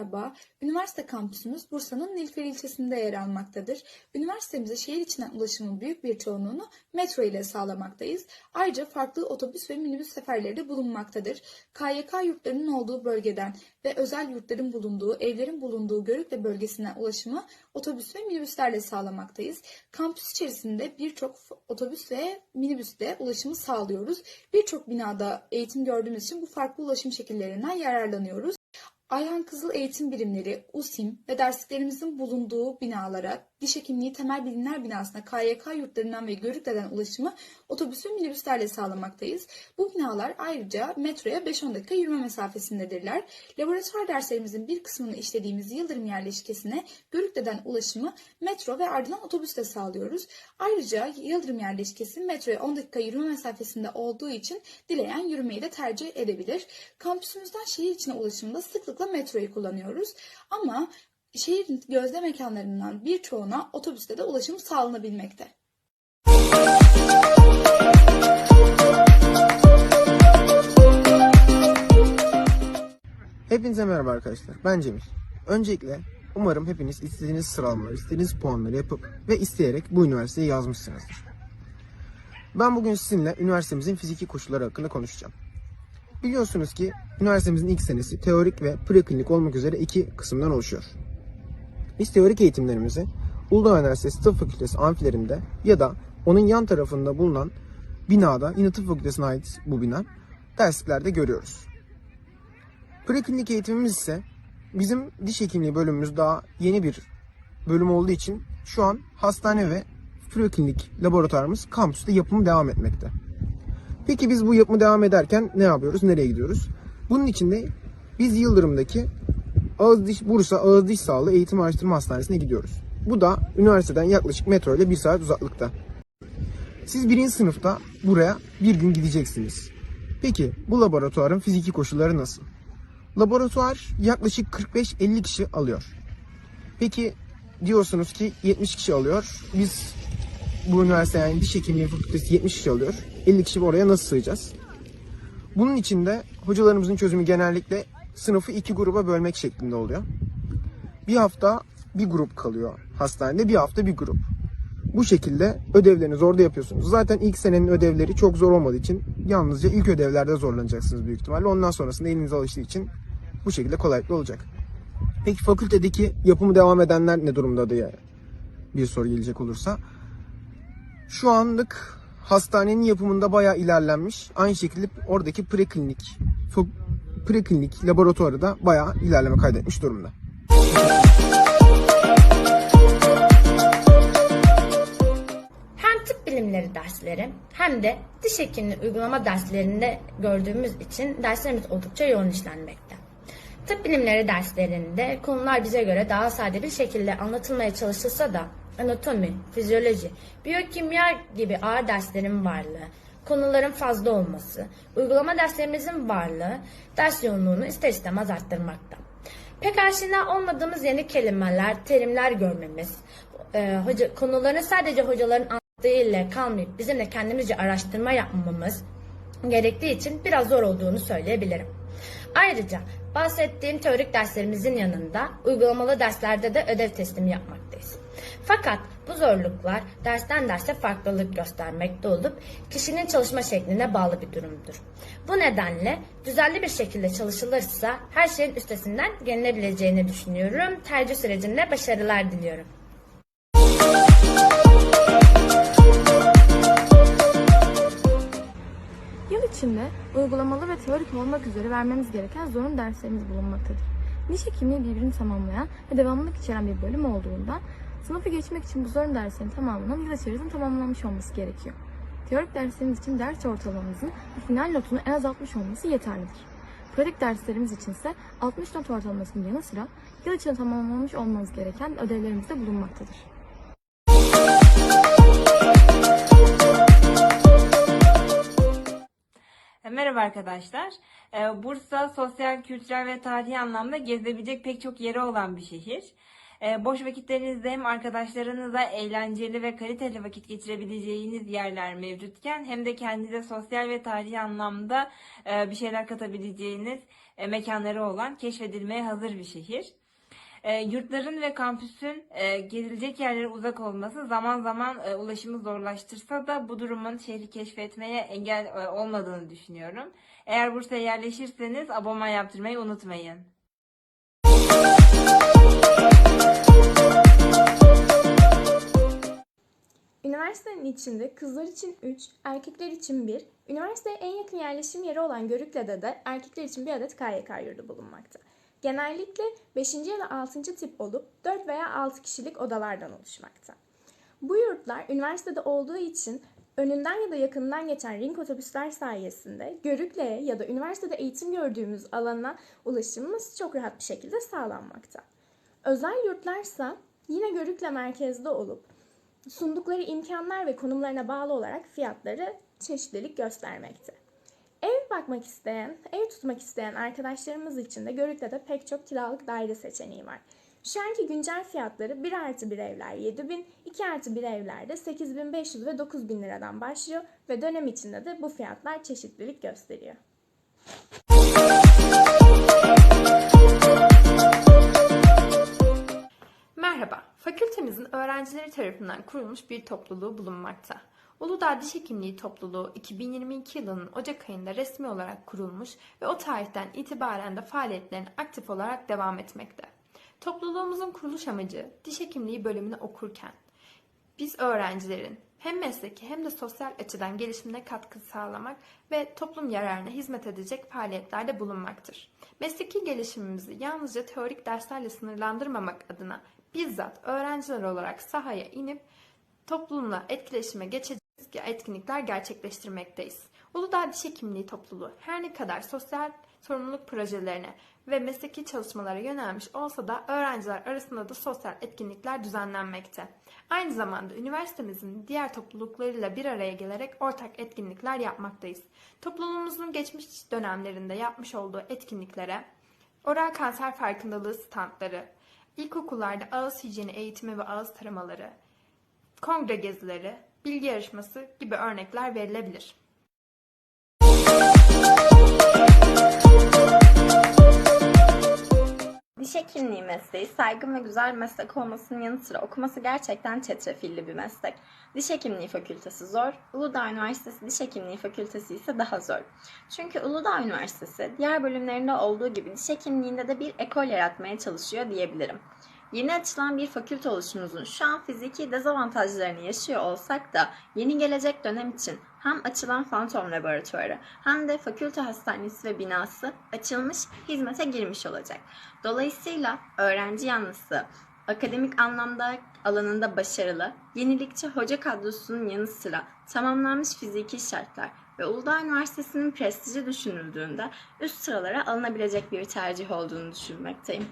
merhaba. Üniversite kampüsümüz Bursa'nın Nilüfer ilçesinde yer almaktadır. Üniversitemize şehir içinden ulaşımın büyük bir çoğunluğunu metro ile sağlamaktayız. Ayrıca farklı otobüs ve minibüs seferleri de bulunmaktadır. KYK yurtlarının olduğu bölgeden ve özel yurtların bulunduğu, evlerin bulunduğu Görükle bölgesinden ulaşımı otobüs ve minibüslerle sağlamaktayız. Kampüs içerisinde birçok otobüs ve minibüsle ulaşımı sağlıyoruz. Birçok binada eğitim gördüğümüz için bu farklı ulaşım şekillerinden yararlanıyoruz. Ayhan Kızıl Eğitim Birimleri, USİM ve dersliklerimizin bulunduğu binalara, diş hekimliği temel bilimler binasına, KYK yurtlarından ve Görükle'den ulaşımı otobüs ve minibüslerle sağlamaktayız. Bu binalar ayrıca metroya 5-10 dakika yürüme mesafesindedirler. Laboratuvar derslerimizin bir kısmını işlediğimiz Yıldırım yerleşkesine Görükle'den ulaşımı metro ve ardından otobüsle sağlıyoruz. Ayrıca Yıldırım yerleşkesi metroya 10 dakika yürüme mesafesinde olduğu için dileyen yürümeyi de tercih edebilir. Kampüsümüzden şehir içine ulaşımda sıklıkla metroyu kullanıyoruz. Ama şehrin gözde mekanlarından birçoğuna otobüste de ulaşım sağlanabilmekte. Hepinize merhaba arkadaşlar. Ben Cemil. Öncelikle umarım hepiniz istediğiniz sıralamaları, istediğiniz puanları yapıp ve isteyerek bu üniversiteyi yazmışsınızdır. Ben bugün sizinle üniversitemizin fiziki koşulları hakkında konuşacağım. Biliyorsunuz ki üniversitemizin ilk senesi teorik ve preklinik olmak üzere iki kısımdan oluşuyor. Biz teorik eğitimlerimizi Uludağ Üniversitesi Tıp Fakültesi amfilerinde ya da onun yan tarafında bulunan binada yine tıp fakültesine ait bu bina dersliklerde görüyoruz. Preklinik eğitimimiz ise bizim diş hekimliği bölümümüz daha yeni bir bölüm olduğu için şu an hastane ve preklinik laboratuvarımız kampüste yapımı devam etmekte. Peki biz bu yapımı devam ederken ne yapıyoruz? Nereye gidiyoruz? Bunun için de biz Yıldırım'daki Ağız Diş, Bursa Ağız Diş Sağlığı Eğitim Araştırma Hastanesi'ne gidiyoruz. Bu da üniversiteden yaklaşık metro ile bir saat uzaklıkta. Siz birinci sınıfta buraya bir gün gideceksiniz. Peki bu laboratuvarın fiziki koşulları nasıl? Laboratuvar yaklaşık 45-50 kişi alıyor. Peki diyorsunuz ki 70 kişi alıyor. Biz bu üniversite yani diş hekimliği fakültesi 70 kişi alıyor. 50 kişi oraya nasıl sığacağız? Bunun için de hocalarımızın çözümü genellikle sınıfı iki gruba bölmek şeklinde oluyor. Bir hafta bir grup kalıyor hastanede, bir hafta bir grup. Bu şekilde ödevlerinizi orada yapıyorsunuz. Zaten ilk senenin ödevleri çok zor olmadığı için yalnızca ilk ödevlerde zorlanacaksınız büyük ihtimalle. Ondan sonrasında elinize alıştığı için bu şekilde kolaylıkla olacak. Peki fakültedeki yapımı devam edenler ne durumda diye bir soru gelecek olursa. Şu anlık hastanenin yapımında bayağı ilerlenmiş. Aynı şekilde oradaki preklinik, preklinik laboratuvarı da bayağı ilerleme kaydetmiş durumda. Hem tıp bilimleri dersleri hem de diş hekimliği uygulama derslerinde gördüğümüz için derslerimiz oldukça yoğun işlenmekte. Tıp bilimleri derslerinde konular bize göre daha sade bir şekilde anlatılmaya çalışılsa da anatomi, fizyoloji, biyokimya gibi ağır derslerin varlığı, konuların fazla olması, uygulama derslerimizin varlığı ders yoğunluğunu ister istemez arttırmakta. Pek aşina olmadığımız yeni kelimeler, terimler görmemiz, e, hoca, konuların sadece hocaların anlattığı ile kalmayıp bizim de kendimizce araştırma yapmamız gerektiği için biraz zor olduğunu söyleyebilirim. Ayrıca bahsettiğim teorik derslerimizin yanında uygulamalı derslerde de ödev teslimi yapmaktayız. Fakat bu zorluklar dersten derse farklılık göstermekte olup kişinin çalışma şekline bağlı bir durumdur. Bu nedenle düzenli bir şekilde çalışılırsa her şeyin üstesinden gelinebileceğini düşünüyorum. Tercih sürecinde başarılar diliyorum. Yıl içinde uygulamalı ve teorik olmak üzere vermemiz gereken zorunlu derslerimiz bulunmaktadır. Diş hekimliği birbirini tamamlayan ve devamlılık içeren bir bölüm olduğundan sınıfı geçmek için bu zorunlu derslerin tamamının yıl içerisinde tamamlanmış olması gerekiyor. Teorik derslerimiz için ders ortalamamızın ve final notunun en az 60 olması yeterlidir. Pratik derslerimiz için ise 60 not ortalamasının yanı sıra yıl içinde tamamlanmış olmamız gereken ödevlerimiz de bulunmaktadır. E, Merhaba arkadaşlar. E, Bursa sosyal, kültürel ve tarihi anlamda gezilebilecek pek çok yeri olan bir şehir. E, boş vakitlerinizde hem arkadaşlarınızla eğlenceli ve kaliteli vakit geçirebileceğiniz yerler mevcutken hem de kendinize sosyal ve tarihi anlamda e, bir şeyler katabileceğiniz e, mekanları olan keşfedilmeye hazır bir şehir. E, yurtların ve kampüsün e, gezilecek yerlere uzak olması zaman zaman e, ulaşımı zorlaştırsa da bu durumun şehri keşfetmeye engel olmadığını düşünüyorum. Eğer Bursa'ya yerleşirseniz abonman yaptırmayı unutmayın. Üniversitenin içinde kızlar için 3, erkekler için 1, üniversiteye en yakın yerleşim yeri olan Görükle'de de erkekler için bir adet KYK yurdu bulunmakta. Genellikle 5. ya da 6. tip olup 4 veya 6 kişilik odalardan oluşmakta. Bu yurtlar üniversitede olduğu için önünden ya da yakından geçen ring otobüsler sayesinde Görükle'ye ya da üniversitede eğitim gördüğümüz alana ulaşımımız çok rahat bir şekilde sağlanmakta. Özel yurtlarsa yine Görükle merkezde olup sundukları imkanlar ve konumlarına bağlı olarak fiyatları çeşitlilik göstermekte. Ev bakmak isteyen, ev tutmak isteyen arkadaşlarımız için de Görükle'de pek çok kiralık daire seçeneği var. Şu anki güncel fiyatları 1 artı 1 evler 7000, 2 artı 1 evlerde 8500 ve 9000 liradan başlıyor ve dönem içinde de bu fiyatlar çeşitlilik gösteriyor. Öğrencileri tarafından kurulmuş bir topluluğu bulunmakta. Uludağ Diş Hekimliği Topluluğu 2022 yılının Ocak ayında resmi olarak kurulmuş ve o tarihten itibaren de faaliyetlerine aktif olarak devam etmekte. Topluluğumuzun kuruluş amacı diş hekimliği bölümünü okurken biz öğrencilerin hem mesleki hem de sosyal açıdan gelişimine katkı sağlamak ve toplum yararına hizmet edecek faaliyetlerde bulunmaktır. Mesleki gelişimimizi yalnızca teorik derslerle sınırlandırmamak adına bizzat öğrenciler olarak sahaya inip toplumla etkileşime geçecek etkinlikler gerçekleştirmekteyiz. Uludağ Diş Hekimliği topluluğu her ne kadar sosyal sorumluluk projelerine ve mesleki çalışmalara yönelmiş olsa da öğrenciler arasında da sosyal etkinlikler düzenlenmekte. Aynı zamanda üniversitemizin diğer topluluklarıyla bir araya gelerek ortak etkinlikler yapmaktayız. Topluluğumuzun geçmiş dönemlerinde yapmış olduğu etkinliklere oral kanser farkındalığı standları, ilkokullarda ağız hijyeni eğitimi ve ağız taramaları, kongre gezileri, bilgi yarışması gibi örnekler verilebilir. Diş hekimliği mesleği saygın ve güzel meslek olmasının yanı sıra okuması gerçekten çetrefilli bir meslek. Diş hekimliği fakültesi zor, Uludağ Üniversitesi Diş Hekimliği fakültesi ise daha zor. Çünkü Uludağ Üniversitesi diğer bölümlerinde olduğu gibi diş hekimliğinde de bir ekol yaratmaya çalışıyor diyebilirim. Yeni açılan bir fakülte oluşumuzun şu an fiziki dezavantajlarını yaşıyor olsak da yeni gelecek dönem için hem açılan fantom laboratuvarı hem de fakülte hastanesi ve binası açılmış, hizmete girmiş olacak. Dolayısıyla öğrenci yanlısı, akademik anlamda alanında başarılı, yenilikçi hoca kadrosunun yanı sıra tamamlanmış fiziki şartlar ve Uludağ Üniversitesi'nin prestiji düşünüldüğünde üst sıralara alınabilecek bir tercih olduğunu düşünmekteyim.